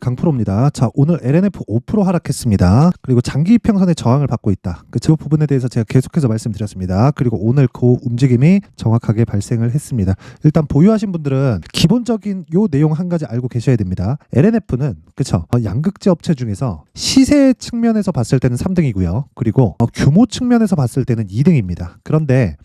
강프로입니다. 자, 오늘 LNF 5% 하락했습니다. 그리고 장기 이평선의 저항을 받고 있다. 그저 부분에 대해서 제가 계속해서 말씀드렸습니다. 그리고 오늘 그 움직임이 정확하게 발생을 했습니다. 일단 보유하신 분들은 기본적인 요 내용 한 가지 알고 계셔야 됩니다. LNF는 그쵸 어, 양극재 업체 중에서 시세 측면에서 봤을 때는 3등이고요. 그리고 어, 규모 측면에서 봤을 때는 2등입니다. 그런데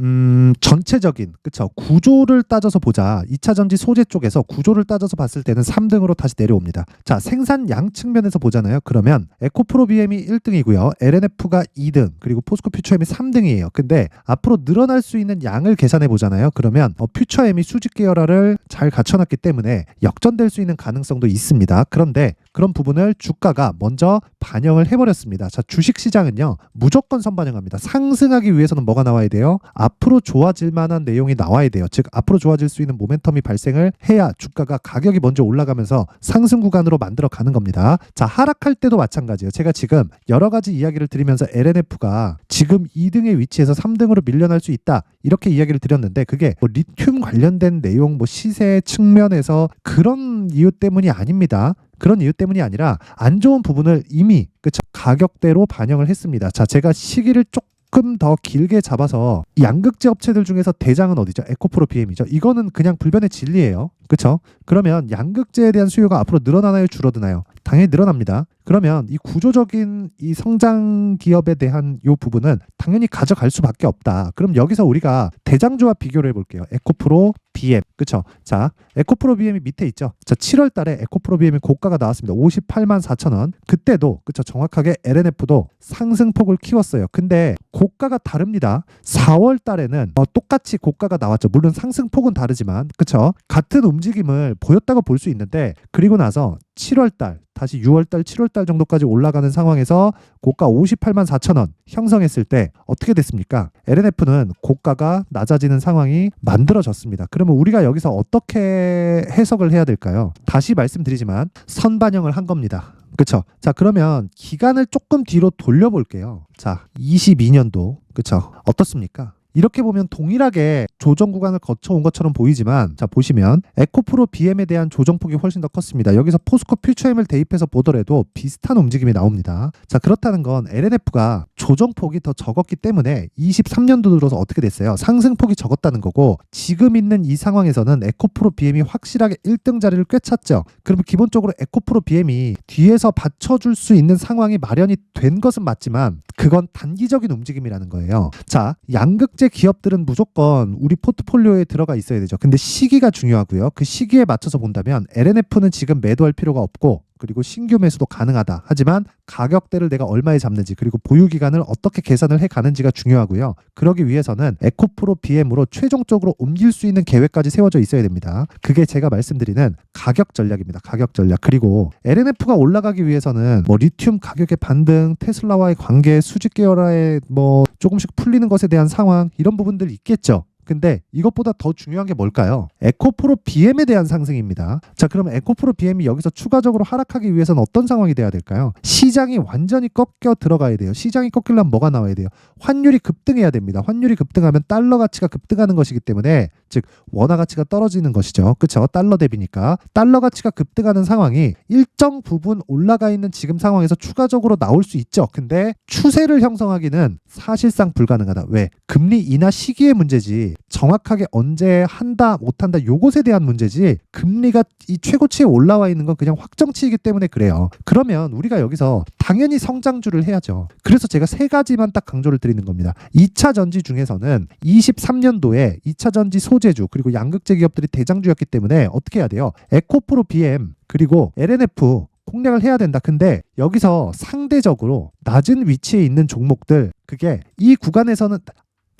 음, 전체적인 그쵸 구조를 따져서 보자. 2차 전지 소재 쪽에서 구조를 따져서 봤을 때는 3등으로 다시 내려옵니다. 자, 생산량 측면에서 보잖아요. 그러면 에코프로 BM이 1등이고요. LNF가 2등, 그리고 포스코 퓨처엠이 3등이에요. 근데 앞으로 늘어날 수 있는 양을 계산해 보잖아요. 그러면 어, 퓨처엠이 수직 계열화를 잘 갖춰놨기 때문에 역전될 수 있는 가능성도 있습니다. 그런데 그런 부분을 주가가 먼저 반영을 해버렸습니다. 자, 주식 시장은요, 무조건 선반영합니다. 상승하기 위해서는 뭐가 나와야 돼요? 앞으로 좋아질 만한 내용이 나와야 돼요. 즉, 앞으로 좋아질 수 있는 모멘텀이 발생을 해야 주가가 가격이 먼저 올라가면서 상승 구간으로 만들어 가는 겁니다. 자, 하락할 때도 마찬가지예요. 제가 지금 여러 가지 이야기를 드리면서 LNF가 지금 2등의 위치에서 3등으로 밀려날 수 있다. 이렇게 이야기를 드렸는데 그게 뭐 리튬 관련된 내용, 뭐 시세 측면에서 그런 이유 때문이 아닙니다. 그런 이유 때문이 아니라 안 좋은 부분을 이미 그쵸 가격대로 반영을 했습니다. 자, 제가 시기를 조금 더 길게 잡아서 양극재 업체들 중에서 대장은 어디죠? 에코프로 BM이죠. 이거는 그냥 불변의 진리예요. 그렇죠? 그러면 양극재에 대한 수요가 앞으로 늘어나나요, 줄어드나요? 당연히 늘어납니다. 그러면 이 구조적인 이 성장 기업에 대한 요 부분은 당연히 가져갈 수밖에 없다. 그럼 여기서 우리가 대장주와 비교를 해볼게요. 에코프로 BM, 그렇죠? 자, 에코프로 BM이 밑에 있죠. 자, 7월달에 에코프로 BM이 고가가 나왔습니다. 58만 4천 원. 그때도 그렇죠. 정확하게 LNF도 상승폭을 키웠어요. 근데 고가가 다릅니다. 4월달에는 어, 똑같이 고가가 나왔죠. 물론 상승폭은 다르지만, 그렇죠? 같은 움직임을 보였다고 볼 수 있는데 그리고 나서 7월달 다시 6월달, 7월달 정도까지 올라가는 상황에서 고가 58만 4천 원 형성했을 때 어떻게 됐습니까? LNF는 고가가 낮아지는 상황이 만들어졌습니다. 그러면 우리가 여기서 어떻게 해석을 해야 될까요? 다시 말씀드리지만 선반영을 한 겁니다. 그쵸? 자, 그러면 기간을 조금 뒤로 돌려볼게요. 자, 22년도. 그쵸? 어떻습니까? 이렇게 보면 동일하게 조정 구간을 거쳐온 것처럼 보이지만 자 보시면 에코프로 BM에 대한 조정폭이 훨씬 더 컸습니다. 여기서 포스코 퓨처엠을 대입해서 보더라도 비슷한 움직임이 나옵니다. 자 그렇다는 건 LNF가 조정폭이 더 적었기 때문에 23년도 들어서 어떻게 됐어요? 상승폭이 적었다는 거고 지금 있는 이 상황에서는 에코프로 BM이 확실하게 1등 자리를 꿰찼죠. 그러면 기본적으로 에코프로 BM이 뒤에서 받쳐줄 수 있는 상황이 마련이 된 것은 맞지만 그건 단기적인 움직임이라는 거예요. 자 양극재 기업들은 무조건 우리 포트폴리오에 들어가 있어야 되죠. 근데 시기가 중요하고요. 그 시기에 맞춰서 본다면 LNF는 지금 매도할 필요가 없고 그리고 신규 매수도 가능하다. 하지만 가격대를 내가 얼마에 잡는지 그리고 보유 기간을 어떻게 계산을 해 가는지가 중요하고요. 그러기 위해서는 에코프로 BM으로 최종적으로 옮길 수 있는 계획까지 세워져 있어야 됩니다. 그게 제가 말씀드리는 가격 전략입니다. 가격 전략. 그리고 LNF가 올라가기 위해서는 뭐 리튬 가격의 반등, 테슬라와의 관계, 수직 계열화의 뭐 조금씩 풀리는 것에 대한 상황 이런 부분들이 있겠죠. 근데 이것보다 더 중요한 게 뭘까요? 에코프로 BM에 대한 상승입니다. 자, 그러면 에코프로 BM이 여기서 추가적으로 하락하기 위해서는 어떤 상황이 돼야 될까요? 시장이 완전히 꺾여 들어가야 돼요. 시장이 꺾이려면 뭐가 나와야 돼요? 환율이 급등해야 됩니다. 환율이 급등하면 달러 가치가 급등하는 것이기 때문에 즉 원화 가치가 떨어지는 것이죠. 그렇죠? 달러 대비니까 달러 가치가 급등하는 상황이 일정 부분 올라가 있는 지금 상황에서 추가적으로 나올 수 있죠. 근데 추세를 형성하기는 사실상 불가능하다. 왜? 금리 인하 시기의 문제지. 정확하게 언제 한다 못한다 요것에 대한 문제지 금리가 이 최고치에 올라와 있는 건 그냥 확정치이기 때문에 그래요. 그러면 우리가 여기서 당연히 성장주를 해야죠. 그래서 제가 세 가지만 딱 강조를 드리는 겁니다. 2차 전지 중에서는 23년도에 2차 전지 소재주 그리고 양극재 기업들이 대장주였기 때문에 어떻게 해야 돼요? 에코프로 BM 그리고 LNF 공략을 해야 된다. 근데 여기서 상대적으로 낮은 위치에 있는 종목들 그게 이 구간에서는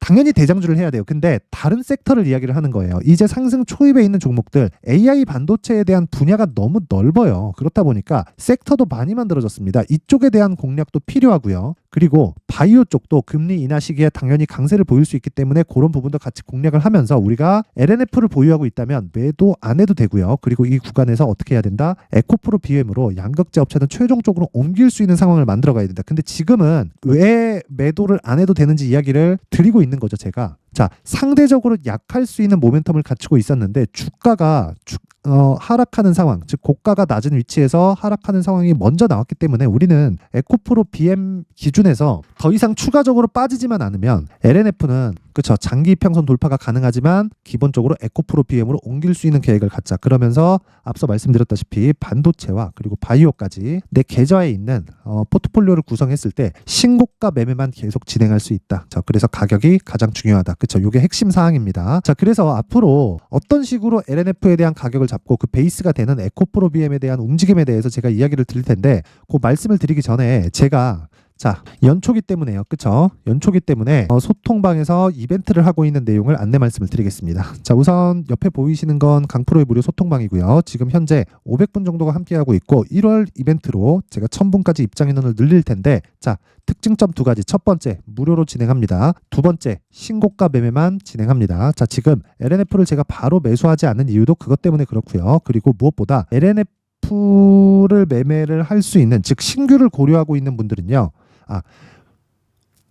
당연히 대장주를 해야 돼요. 근데 다른 섹터를 이야기를 하는 거예요. 이제 상승 초입에 있는 종목들 AI 반도체에 대한 분야가 너무 넓어요. 그렇다 보니까 섹터도 많이 만들어졌습니다. 이쪽에 대한 공략도 필요하고요. 그리고 바이오 쪽도 금리 인하 시기에 당연히 강세를 보일 수 있기 때문에 그런 부분도 같이 공략을 하면서 우리가 LNF를 보유하고 있다면 매도 안 해도 되고요. 그리고 이 구간에서 어떻게 해야 된다? 에코프로 BM으로 양극재 업체는 최종적으로 옮길 수 있는 상황을 만들어 가야 된다. 근데 지금은 왜 매도를 안 해도 되는지 이야기를 드리고 있는 거죠, 제가. 자, 상대적으로 약할 수 있는 모멘텀을 갖추고 있었는데 주가가 주, 어, 하락하는 상황, 즉 고가가 낮은 위치에서 하락하는 상황이 먼저 나왔기 때문에 우리는 에코프로 BM 기준에서 더 이상 추가적으로 빠지지만 않으면 LNF는 그쵸 장기 평선 돌파가 가능하지만 기본적으로 에코프로 BM으로 옮길 수 있는 계획을 갖자. 그러면서 앞서 말씀드렸다시피 반도체와 그리고 바이오까지 내 계좌에 있는 어, 포트폴리오를 구성했을 때 신고가 매매만 계속 진행할 수 있다. 자, 그래서 가격이 가장 중요하다. 그쵸? 요게 핵심 사항입니다. 자, 그래서 앞으로 어떤 식으로 LNF에 대한 가격을 잡고 그 베이스가 되는 에코프로 BM에 대한 움직임에 대해서 제가 이야기를 드릴 텐데 그 말씀을 드리기 전에 제가 자, 연초기 때문에요. 그쵸? 연초기 때문에 어, 소통방에서 이벤트를 하고 있는 내용을 안내 말씀을 드리겠습니다. 자, 우선 옆에 보이시는 건 강프로의 무료 소통방이고요. 지금 현재 500분 정도가 함께하고 있고 1월 이벤트로 제가 1000분까지 입장 인원을 늘릴 텐데 자, 특징점 두 가지. 첫 번째, 무료로 진행합니다. 두 번째, 신고가 매매만 진행합니다. 자, 지금 LNF를 제가 바로 매수하지 않는 이유도 그것 때문에 그렇고요. 그리고 무엇보다 LNF를 매매를 할 수 있는 즉 신규를 고려하고 있는 분들은요. 아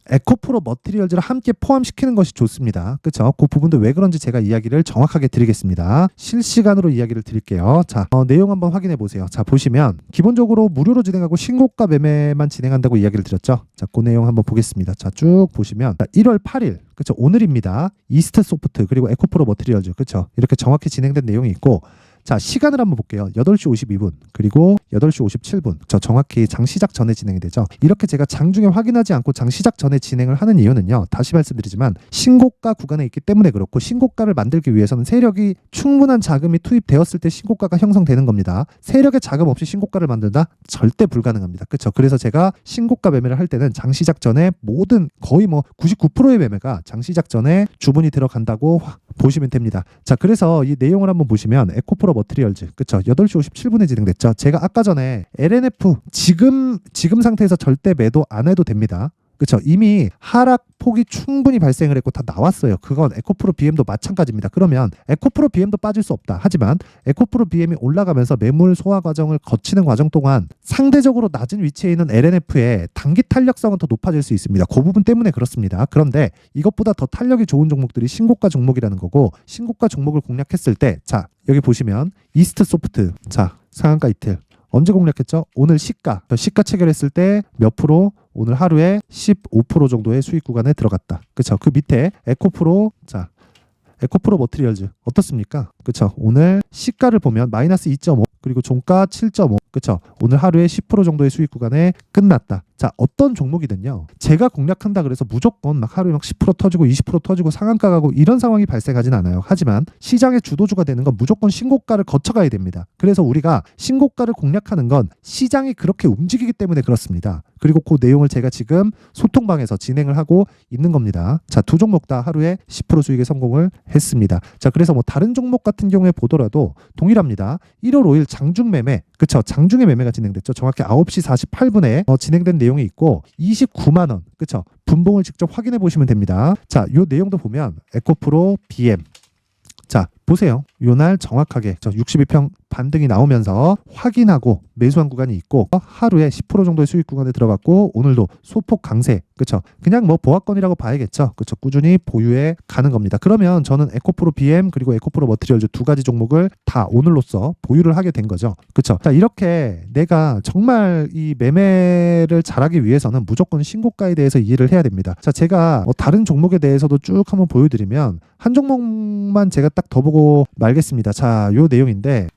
에코프로 머티리얼즈를 함께 포함시키는 것이 좋습니다. 그렇죠? 그 부분도 왜 그런지 제가 이야기를 정확하게 드리겠습니다. 실시간으로 이야기를 드릴게요. 자, 어, 내용 한번 확인해 보세요. 자, 보시면 기본적으로 무료로 진행하고 신고가 매매만 진행한다고 이야기를 드렸죠. 자, 그 내용 한번 보겠습니다. 자, 쭉 보시면 자, 1월 8일 그렇죠? 오늘입니다. 이스트 소프트 그리고 에코프로 머티리얼즈 그렇죠? 이렇게 정확히 진행된 내용이 있고 자, 시간을 한번 볼게요. 8시 52분, 그리고 8시 57분. 저 정확히 장 시작 전에 진행이 되죠. 이렇게 제가 장 중에 확인하지 않고 장 시작 전에 진행을 하는 이유는요. 다시 말씀드리지만 신고가 구간에 있기 때문에 그렇고 신고가를 만들기 위해서는 세력이 충분한 자금이 투입되었을 때 신고가가 형성되는 겁니다. 세력의 자금 없이 신고가를 만든다? 절대 불가능합니다. 그렇죠? 그래서 제가 신고가 매매를 할 때는 장 시작 전에 모든 거의 뭐 99%의 매매가 장 시작 전에 주문이 들어간다고 화- 보시면 됩니다. 자, 그래서 이 내용을 한번 보시면 에코프로 머트리얼즈 그쵸 8시 57분에 진행됐죠. 제가 아까 전에 LNF 지금 지금 상태에서 절대 매도 안 해도 됩니다. 그렇죠. 이미 하락 폭이 충분히 발생을 했고 다 나왔어요. 그건 에코프로 BM도 마찬가지입니다. 그러면 에코프로 BM도 빠질 수 없다. 하지만 에코프로 BM이 올라가면서 매물 소화 과정을 거치는 과정 동안 상대적으로 낮은 위치에 있는 LNF의 단기 탄력성은 더 높아질 수 있습니다. 그 부분 때문에 그렇습니다. 그런데 이것보다 더 탄력이 좋은 종목들이 신고가 종목이라는 거고 신고가 종목을 공략했을 때 자, 여기 보시면 이스트 소프트 자, 상한가 이틀 언제 공략했죠? 오늘 시가 시가 체결했을 때 몇 프로 오늘 하루에 15% 정도의 수익 구간에 들어갔다. 그렇죠? 그 밑에 에코프로 자 에코프로 머트리얼즈 어떻습니까? 그렇죠? 오늘 시가를 보면 마이너스 2.5 그리고 종가 7.5 그렇죠? 오늘 하루에 10% 정도의 수익 구간에 끝났다. 자 어떤 종목이든요. 제가 공략한다 그래서 무조건 막 하루에 막 10% 터지고 20% 터지고 상한가 가고 이런 상황이 발생하진 않아요. 하지만 시장의 주도주가 되는 건 무조건 신고가를 거쳐가야 됩니다. 그래서 우리가 신고가를 공략하는 건 시장이 그렇게 움직이기 때문에 그렇습니다. 그리고 그 내용을 제가 지금 소통방에서 진행을 하고 있는 겁니다. 자, 두 종목 다 하루에 10% 수익에 성공을 했습니다. 자, 그래서 뭐 다른 종목 같은 경우에 보더라도 동일합니다. 1월 5일 장중 매매, 그쵸? 장중에 매매가 진행됐죠. 정확히 9시 48분에 어, 진행된 내용이 있고 29만 원, 그쵸? 분봉을 직접 확인해 보시면 됩니다. 자, 요 내용도 보면 에코프로 BM 자, 보세요. 요날 정확하게 저 62평 반등이 나오면서 확인하고 매수한 구간이 있고 하루에 10% 정도의 수익 구간에 들어갔고 오늘도 소폭 강세. 그렇죠? 그냥 뭐 보합권이라고 봐야겠죠. 그렇죠? 꾸준히 보유해 가는 겁니다. 그러면 저는 에코프로 BM 그리고 에코프로 머트리얼즈 두 가지 종목을 다 오늘로써 보유를 하게 된 거죠. 그렇죠? 자, 이렇게 내가 정말 이 매매를 잘하기 위해서는 무조건 신고가에 대해서 이해를 해야 됩니다. 자, 제가 뭐 다른 종목에 대해서도 쭉 한번 보여드리면 한 종목만 제가 딱 더 보고 말겠습니다. 자, 요 내용인데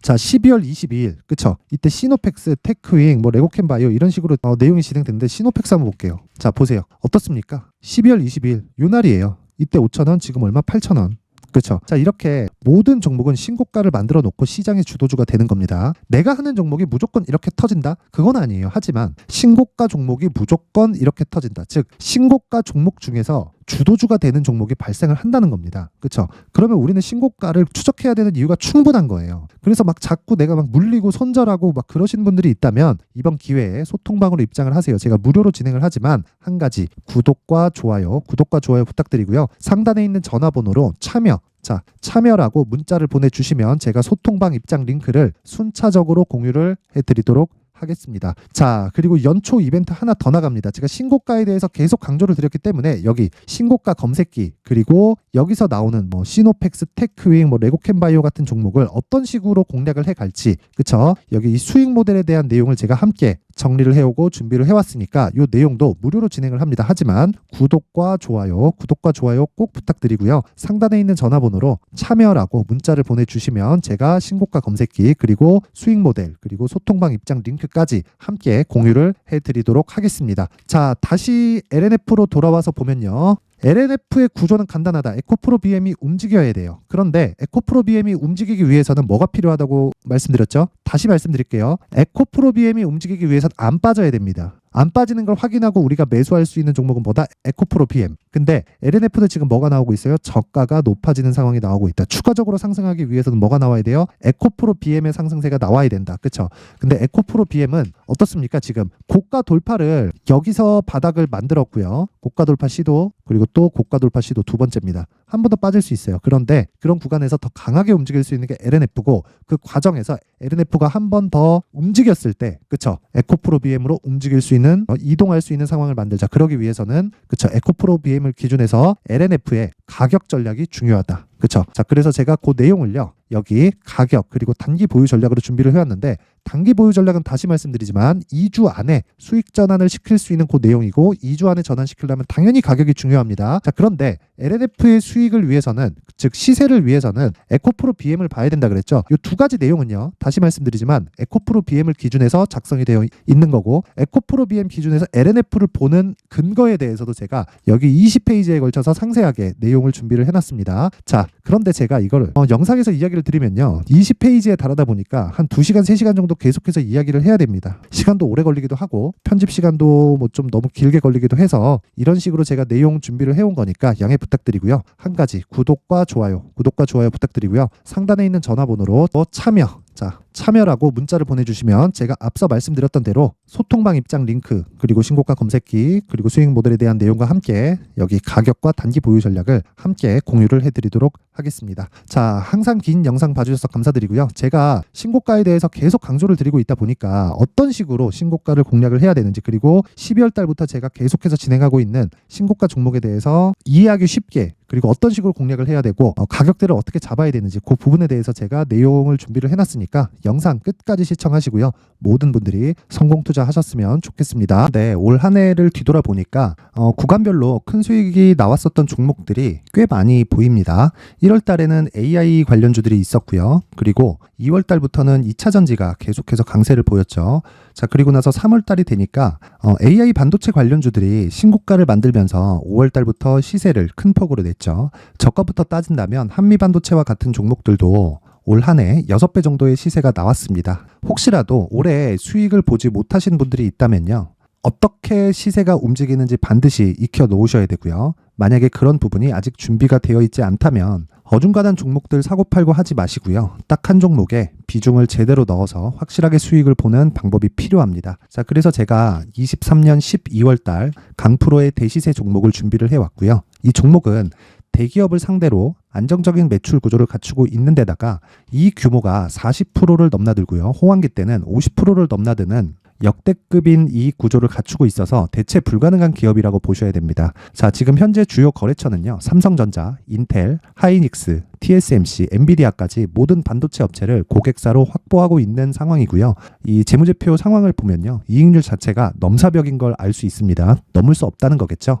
자, 12월 22일, 그쵸? 이때 시노펙스, 테크윙, 뭐 레고캠바이오 이런 식으로 어, 내용이 진행됐는데 시노펙스 한번 볼게요. 자, 보세요. 어떻습니까? 12월 22일, 요 날이에요. 이때 5,000원, 지금 얼마? 8,000원. 그렇죠. 자 이렇게 모든 종목은 신고가를 만들어 놓고 시장의 주도주가 되는 겁니다. 내가 하는 종목이 무조건 이렇게 터진다? 그건 아니에요. 하지만 신고가 종목이 무조건 이렇게 터진다. 즉 신고가 종목 중에서 주도주가 되는 종목이 발생을 한다는 겁니다. 그렇죠? 그러면 우리는 신고가를 추적해야 되는 이유가 충분한 거예요. 그래서 막 자꾸 내가 막 물리고 손절하고 막 그러신 분들이 있다면 이번 기회에 소통방으로 입장을 하세요. 제가 무료로 진행을 하지만 한 가지 구독과 좋아요, 구독과 좋아요 부탁드리고요. 상단에 있는 전화번호로 참여 자, 참여라고 문자를 보내주시면 제가 소통방 입장 링크를 순차적으로 공유를 해드리도록 하겠습니다. 자, 그리고 연초 이벤트 하나 더 나갑니다. 제가 신고가에 대해서 계속 강조를 드렸기 때문에 여기 신고가 검색기 그리고 여기서 나오는 뭐 시노펙스, 테크윙, 뭐 레고캔바이오 같은 종목을 어떤 식으로 공략을 해 갈지 그쵸? 여기 이 수익 모델에 대한 내용을 제가 함께 정리를 해오고 준비를 해왔으니까 이 내용도 무료로 진행을 합니다. 하지만 구독과 좋아요, 구독과 좋아요 꼭 부탁드리고요. 상단에 있는 전화번호로 참여라고 문자를 보내주시면 제가 신고가 검색기 그리고 수익 모델 그리고 소통방 입장 링크까지 함께 공유를 해드리도록 하겠습니다. 자 다시 LNF로 돌아와서 보면요. LNF의 구조는 간단하다. 에코프로 BM이 움직여야 돼요. 그런데 에코프로 BM이 움직이기 위해서는 뭐가 필요하다고 말씀드렸죠? 다시 말씀드릴게요. 에코프로 BM이 움직이기 위해서는 안 빠져야 됩니다. 안 빠지는 걸 확인하고 우리가 매수할 수 있는 종목은 뭐다? 에코프로 BM. 근데 LNF는 지금 뭐가 나오고 있어요? 저가가 높아지는 상황이 나오고 있다. 추가적으로 상승하기 위해서는 뭐가 나와야 돼요? 에코프로 BM의 상승세가 나와야 된다. 그쵸? 근데 에코프로 BM은 어떻습니까? 지금 고가 돌파를 여기서 바닥을 만들었고요. 고가 돌파 시도 그리고 또 고가 돌파 시도 두 번째입니다. 한 번 더 빠질 수 있어요. 그런데 그런 구간에서 더 강하게 움직일 수 있는 게 LNF고 그 과정에서 LNF가 한 번 더 움직였을 때 그쵸? 에코프로 BM으로 움직일 수 있는 어, 이동할 수 있는 상황을 만들자. 그러기 위해서는 그쵸? 에코프로 BM을 기준해서 LNF의 가격 전략이 중요하다. 그쵸? 자, 그래서 제가 그 내용을요. 여기 가격 그리고 단기 보유 전략으로 준비를 해왔는데 단기 보유 전략은 다시 말씀드리지만 2주 안에 수익 전환을 시킬 수 있는 그 내용이고 2주 안에 전환시키려면 당연히 가격이 중요합니다. 자, 그런데 LNF의 수익을 위해서는 즉 시세를 위해서는 에코프로 BM을 봐야 된다 그랬죠. 이 두 가지 내용은요. 다시 말씀드리지만 에코프로 BM을 기준해서 작성이 되어 있는 거고 에코프로 BM 기준에서 LNF를 보는 근거에 대해서도 제가 여기 20페이지에 걸쳐서 상세하게 내용을 준비를 해놨습니다. 자, 그런데 제가 이거를 어, 영상에서 이야기를 드리면요. 20페이지에 달하다 보니까 한 2시간, 3시간 정도 계속해서 이야기를 해야 됩니다. 시간도 오래 걸리기도 하고 편집 시간도 뭐 좀 너무 길게 걸리기도 해서 이런 식으로 제가 내용 준비를 해온 거니까 양해 부탁드리고요. 한 가지 구독과 좋아요, 구독과 좋아요 부탁드리고요. 상단에 있는 전화번호로 또 참여 자, 참여라고 문자를 보내주시면 제가 앞서 말씀드렸던 대로 소통방 입장 링크, 그리고 신고가 검색기, 그리고 수익 모델에 대한 내용과 함께 여기 가격과 단기 보유 전략을 함께 공유를 해드리도록 하겠습니다. 자, 항상 긴 영상 봐주셔서 감사드리고요. 제가 신고가에 대해서 계속 강조를 드리고 있다 보니까 어떤 식으로 신고가를 공략을 해야 되는지, 그리고 12월 달부터 제가 계속해서 진행하고 있는 신고가 종목에 대해서 이해하기 쉽게 그리고 어떤 식으로 공략을 해야 되고 어, 가격대를 어떻게 잡아야 되는지 그 부분에 대해서 제가 내용을 준비를 해놨으니까 영상 끝까지 시청하시고요. 모든 분들이 성공 투자하셨으면 좋겠습니다. 네, 올 한 해를 뒤돌아 보니까 어, 구간별로 큰 수익이 나왔었던 종목들이 꽤 많이 보입니다. 1월 달에는 AI 관련주들이 있었고요. 그리고 2월 달부터는 2차 전지가 계속해서 강세를 보였죠. 자, 그리고 나서 3월 달이 되니까 어, AI 반도체 관련주들이 신고가를 만들면서 5월 달부터 시세를 큰 폭으로 냈죠. 저가부터 따진다면 한미 반도체와 같은 종목들도 올 한 해 6배 정도의 시세가 나왔습니다. 혹시라도 올해 수익을 보지 못하신 분들이 있다면요. 어떻게 시세가 움직이는지 반드시 익혀 놓으셔야 되고요. 만약에 그런 부분이 아직 준비가 되어 있지 않다면 어중간한 종목들 사고팔고 하지 마시고요. 딱 한 종목에 비중을 제대로 넣어서 확실하게 수익을 보는 방법이 필요합니다. 자, 그래서 제가 23년 12월 달 강프로의 대시세 종목을 준비를 해왔고요. 이 종목은 대기업을 상대로 안정적인 매출 구조를 갖추고 있는 데다가 이 규모가 40%를 넘나들고요. 호황기 때는 50%를 넘나드는 역대급인 이 구조를 갖추고 있어서 대체 불가능한 기업이라고 보셔야 됩니다. 자, 지금 현재 주요 거래처는요. 삼성전자, 인텔, 하이닉스, TSMC, 엔비디아까지 모든 반도체 업체를 고객사로 확보하고 있는 상황이고요. 이 재무제표 상황을 보면요. 이익률 자체가 넘사벽인 걸 알 수 있습니다. 넘을 수 없다는 거겠죠.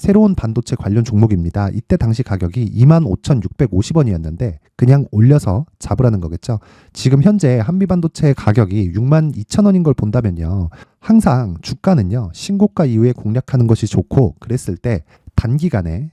새로운 반도체 관련 종목입니다. 이때 당시 가격이 25,650원이었는데 그냥 올려서 잡으라는 거겠죠. 지금 현재 한미 반도체 가격이 62,000원인 걸 본다면요. 항상 주가는요. 신고가 이후에 공략하는 것이 좋고 그랬을 때 단기간에